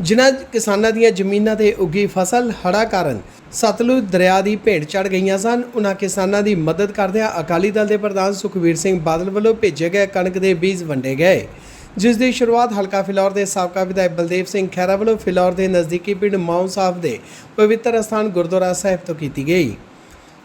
ਜਿਨ੍ਹਾਂ ਕਿਸਾਨਾਂ ਦੀਆਂ ਜ਼ਮੀਨਾਂ ਤੇ ਉੱਗੀ ਫਸਲ ਹੜ੍ਹਾਂ ਕਾਰਨ ਸਤਲੁਜ ਦਰਿਆ ਦੀ ਭੇਟ ਚੜ ਗਈਆਂ ਸਨ ਉਹਨਾਂ ਕਿਸਾਨਾਂ ਦੀ ਮਦਦ ਕਰਦਿਆਂ ਅਕਾਲੀ ਦਲ ਦੇ ਪ੍ਰਧਾਨ ਸੁਖਵੀਰ ਸਿੰਘ ਬਾਦਲ ਵੱਲੋਂ ਭੇਜੇ ਗਏ ਕਣਕ ਦੇ ਬੀਜ ਵੰਡੇ ਗਏ। ਜਿਸ ਦੀ ਸ਼ੁਰੂਆਤ ਹਲਕਾ ਫਿਲੌਰ ਦੇ ਸਾਬਕਾ ਵਿਧਾਇਕ ਬਲਦੇਵ ਸਿੰਘ ਖਹਿਰਾ ਵੱਲੋਂ ਫਿਲੌਰ ਦੇ ਨਜ਼ਦੀਕੀ ਪਿੰਡ ਮਾਉਂ ਸਾਹਿਬ ਦੇ ਪਵਿੱਤਰ ਅਸਥਾਨ ਗੁਰਦੁਆਰਾ ਸਾਹਿਬ ਤੋਂ ਕੀਤੀ ਗਈ।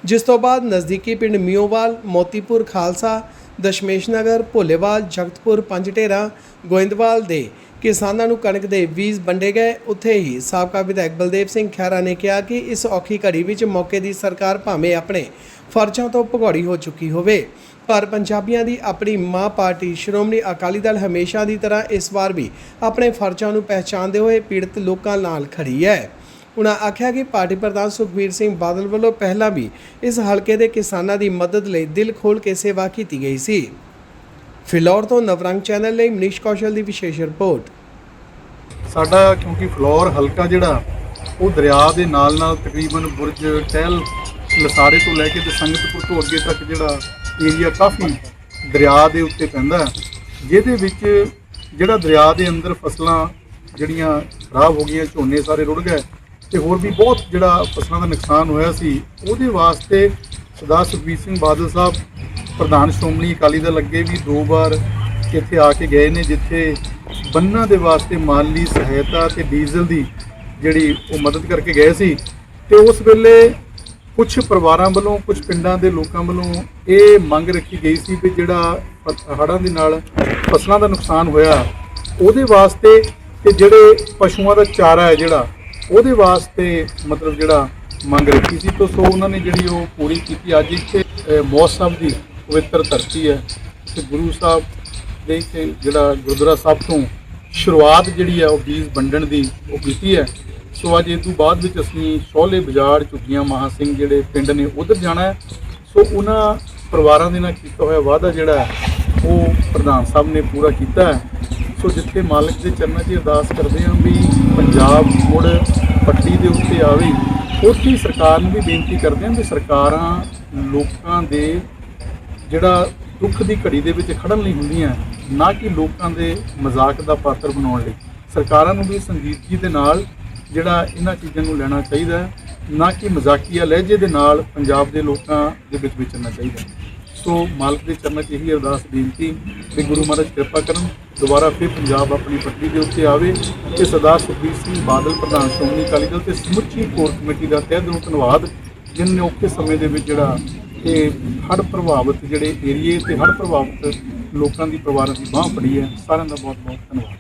ਜਿਸ ਤੋਂ ਬਾਅਦ ਨਜ਼ਦੀਕੀ ਪਿੰਡ ਮਿਓਵਾਲ, ਮੋਤੀਪੁਰ, ਖਾਲਸਾ ਦਸ਼ਮੇਸ਼ ਨਗਰ, ਭੋਲੇਵਾਲ, ਜਗਤਪੁਰ ਪੰਜ ਢੇਰਾ ਗੋਇੰਦਵਾਲ ਦੇ ਕਿਸਾਨਾਂ ਨੂੰ ਕਣਕ ਦੇ ਬੀਜ ਵੰਡੇ ਗਏ। ਉੱਥੇ ਹੀ ਸਾਬਕਾ ਵਿਧਾਇਕ ਬਲਦੇਵ ਸਿੰਘ ਖਹਿਰਾ ਨੇ ਕਿਹਾ ਕਿ ਇਸ ਔਖੀ ਘੜੀ ਵਿੱਚ ਮੌਕੇ ਦੀ ਸਰਕਾਰ ਭਾਵੇਂ ਆਪਣੇ ਫਰਜ਼ਾਂ ਤੋਂ ਭਗੌੜੀ ਹੋ ਚੁੱਕੀ ਹੋਵੇ, ਪਰ ਪੰਜਾਬੀਆਂ ਦੀ ਆਪਣੀ ਮਾਂ ਪਾਰਟੀ ਸ਼੍ਰੋਮਣੀ ਅਕਾਲੀ ਦਲ ਹਮੇਸ਼ਾ ਦੀ ਤਰ੍ਹਾਂ ਇਸ ਵਾਰ ਵੀ ਆਪਣੇ ਫਰਜ਼ਾਂ ਨੂੰ ਪਹਿਚਾਣਦੇ ਹੋਏ ਪੀੜਤ ਲੋਕਾਂ ਨਾਲ ਖੜੀ ਹੈ। ਉਹਨਾਂ ਆਖਿਆ ਕਿ ਪਾਰਟੀ ਪ੍ਰਧਾਨ ਸੁਖਬੀਰ ਸਿੰਘ ਬਾਦਲ ਵੱਲੋਂ ਪਹਿਲਾਂ ਵੀ ਇਸ ਹਲਕੇ ਦੇ ਕਿਸਾਨਾਂ ਦੀ ਮਦਦ ਲਈ ਦਿਲ ਖੋਲ ਕੇ ਸੇਵਾ ਕੀਤੀ ਗਈ ਸੀ। ਫਿਲੌਰ ਤੋਂ ਨਵਰੰਗ ਚੈਨਲ ਲਈ ਮਨੀਸ਼ ਕੌਸ਼ਲ ਦੀ ਵਿਸ਼ੇਸ਼ ਰਿਪੋਰਟ। ਸਾਡਾ ਕਿਉਂਕਿ ਫਲੋਰ ਹਲਕਾ ਜਿਹੜਾ, ਉਹ ਦਰਿਆ ਦੇ ਨਾਲ ਨਾਲ ਤਕਰੀਬਨ ਬੁਰਜ, ਟਹਿਲ, ਲਸਾੜੇ ਤੋਂ ਲੈ ਕੇ ਤੇ ਸੰਗਤਪੁਰ ਤੋਂ ਅੱਗੇ ਤੱਕ ਜਿਹੜਾ ਏਰੀਆ ਕਾਫੀ ਦਰਿਆ ਦੇ ਉੱਤੇ ਪੈਂਦਾ ਜਿਹਦੇ ਵਿੱਚ ਜਿਹੜਾ ਦਰਿਆ ਦੇ ਅੰਦਰ ਫਸਲਾਂ ਜਿਹੜੀਆਂ ਖਰਾਬ ਹੋ ਗਈਆਂ, ਝੋਨੇ ਸਾਰੇ ਰੁੜ ਗਏ ਤੇ ਹੋਰ ਵੀ ਬਹੁਤ ਜਿਹੜਾ ਫਸਲਾਂ ਦਾ ਨੁਕਸਾਨ ਹੋਇਆ ਸੀ, ਉਹਦੇ ਵਾਸਤੇ ਸਰਦਾਰ ਸੁਖਬੀਰ ਸਿੰਘ ਬਾਦਲ ਸਾਹਿਬ, ਪ੍ਰਧਾਨ ਸ਼੍ਰੋਮਣੀ ਅਕਾਲੀ ਦਲ ਅੱਗੇ ਵੀ ਦੋ ਵਾਰ ਇੱਥੇ ਆ ਕੇ ਗਏ ਨੇ, ਜਿੱਥੇ ਬੰਨਾਂ ਦੇ ਵਾਸਤੇ ਮਾਲੀ ਸਹਾਇਤਾ ਤੇ ਡੀਜ਼ਲ ਦੀ ਜਿਹੜੀ ਉਹ ਮਦਦ ਕਰਕੇ ਗਏ ਸੀ। ਤੇ ਉਸ ਵੇਲੇ ਕੁਝ ਪਰਿਵਾਰਾਂ ਵੱਲੋਂ ਕੁਝ ਪਿੰਡਾਂ ਦੇ ਲੋਕਾਂ ਵੱਲੋਂ ਇਹ ਮੰਗ ਰੱਖੀ ਗਈ ਸੀ ਕਿ ਜਿਹੜਾ ਹੜ੍ਹਾਂ ਦੇ ਨਾਲ ਫਸਲਾਂ ਦਾ ਨੁਕਸਾਨ ਹੋਇਆ, ਉਹਦੇ ਵਾਸਤੇ ਤੇ ਜਿਹੜੇ ਪਸ਼ੂਆਂ ਦਾ ਚਾਰਾ ਹੈ ਜਿਹੜਾ ਉਹਦੇ ਵਾਸਤੇ ਮਤਲਬ ਜਿਹੜਾ ਮੰਗ ਰੱਖੀ ਸੀ ਤੋਂ ਸੋ ਉਹਨਾਂ ਨੇ ਜਿਹੜੀ ਉਹ ਪੂਰੀ ਕੀਤੀ। ਅੱਜ ਇੱਥੇ ਅਹ, ਮੌਤ ਸਾਹਿਬ ਦੀ ਪਵਿੱਤਰ ਧਰਤੀ ਹੈ ਤੇ ਗੁਰੂ ਸਾਹਿਬ ਦੇ ਇੱਥੇ ਜਿਹੜਾ ਗੁਰਦੁਆਰਾ ਸਾਹਿਬ ਤੋਂ ਸ਼ੁਰੂਆਤ ਜਿਹੜੀ ਹੈ ਉਹ ਬੀਜ ਵੰਡਣ ਦੀ ਉਹ ਕੀਤੀ ਹੈ। ਸੋ ਅੱਜ ਇਹ ਤੋਂ ਬਾਅਦ ਵਿੱਚ ਅਸੀਂ ਸ਼ੋਲੇ ਬਾਜ਼ਾਰ ਚੁੱਕੀਆਂ ਮਹਾ ਸਿੰਘ ਜਿਹੜੇ ਪਿੰਡ ਨੇ ਉਧਰ ਜਾਣਾ ਹੈ। ਸੋ ਉਹਨਾਂ ਪਰਿਵਾਰਾਂ ਦੇ ਨਾਲ ਕੀਤਾ ਹੋਇਆ ਵਾਅਦਾ ਜਿਹੜਾ ਉਹ ਪ੍ਰਧਾਨ ਸਾਹਿਬ ਨੇ ਪੂਰਾ ਕੀਤਾ ਹੈ। ਸੋ ਜਿੱਥੇ ਮਾਲਕ ਦੇ ਚਰਨਾਂ 'ਚ ਅਰਦਾਸ ਕਰਦੇ ਹਾਂ ਵੀ ਪੰਜਾਬ ਮੁੜ ਪੱਟੀ ਦੇ ਉੱਤੇ ਆਵੇ, ਉੱਥੇ ਹੀ ਸਰਕਾਰ ਨੂੰ ਵੀ ਬੇਨਤੀ ਕਰਦੇ ਹਾਂ ਵੀ ਸਰਕਾਰਾਂ ਲੋਕਾਂ ਦੇ ਜਿਹੜਾ ਦੁੱਖ ਦੀ ਘੜੀ ਦੇ ਵਿੱਚ ਖੜਨ ਲਈ ਹੁੰਦੀਆਂ, ਨਾ ਕਿ ਲੋਕਾਂ ਦੇ ਮਜ਼ਾਕ ਦਾ ਪਾਤਰ ਬਣਾਉਣ ਲਈ। ਸਰਕਾਰਾਂ ਨੂੰ ਵੀ ਸੰਜੀਦਗੀ ਦੇ ਨਾਲ ਜਿਹੜਾ ਇਹਨਾਂ ਚੀਜ਼ਾਂ ਨੂੰ ਲੈਣਾ ਚਾਹੀਦਾ ਹੈ, ਨਾ ਕਿ ਮਜ਼ਾਕੀਆ ਲਹਿਜੇ ਦੇ ਨਾਲ ਪੰਜਾਬ ਦੇ ਲੋਕਾਂ ਦੇ ਵਿੱਚ ਵਿਚਰਨਾ ਚਾਹੀਦਾ ਸੋ ਮਾਲਕ ਦੇ ਚਰਨਾਂ 'ਚ ਇਹੀ ਅਰਦਾਸ ਬੇਨਤੀ, ਵੀ ਗੁਰੂ ਮਹਾਰਾਜ ਕਿਰਪਾ ਕਰਨ ਦੁਬਾਰਾ ਫਿਰ ਪੰਜਾਬ ਆਪਣੀ ਪੱਟੀ ਦੇ ਉੱਤੇ ਆਵੇ ਤੇ ਸਰਦਾਰ ਸੁਖਬੀਰ ਸਿੰਘ ਬਾਦਲ, ਪ੍ਰਧਾਨ ਸ਼੍ਰੋਮਣੀ ਅਕਾਲੀ ਦਲ ਤੇ ਸਮੁੱਚੀ ਕੋਰ ਕਮੇਟੀ ਦਾ ਤਹਿ ਦਿਲੋਂ ਧੰਨਵਾਦ ਜਿਨ੍ਹਾਂ ਨੇ ਔਖੇ ਸਮੇਂ ਦੇ ਵਿੱਚ ਜਿਹੜਾ ਇਹ ਹੜ੍ਹ ਪ੍ਰਭਾਵਿਤ ਜਿਹੜੇ ਏਰੀਏ ਤੇ ਹੜ੍ਹ ਪ੍ਰਭਾਵਿਤ ਲੋਕਾਂ ਦੀ ਪਰਿਵਾਰਾਂ ਦੀ ਬਾਹ ਫੜੀ ਹੈ, ਸਾਰਿਆਂ ਦਾ ਬਹੁਤ ਬਹੁਤ ਧੰਨਵਾਦ।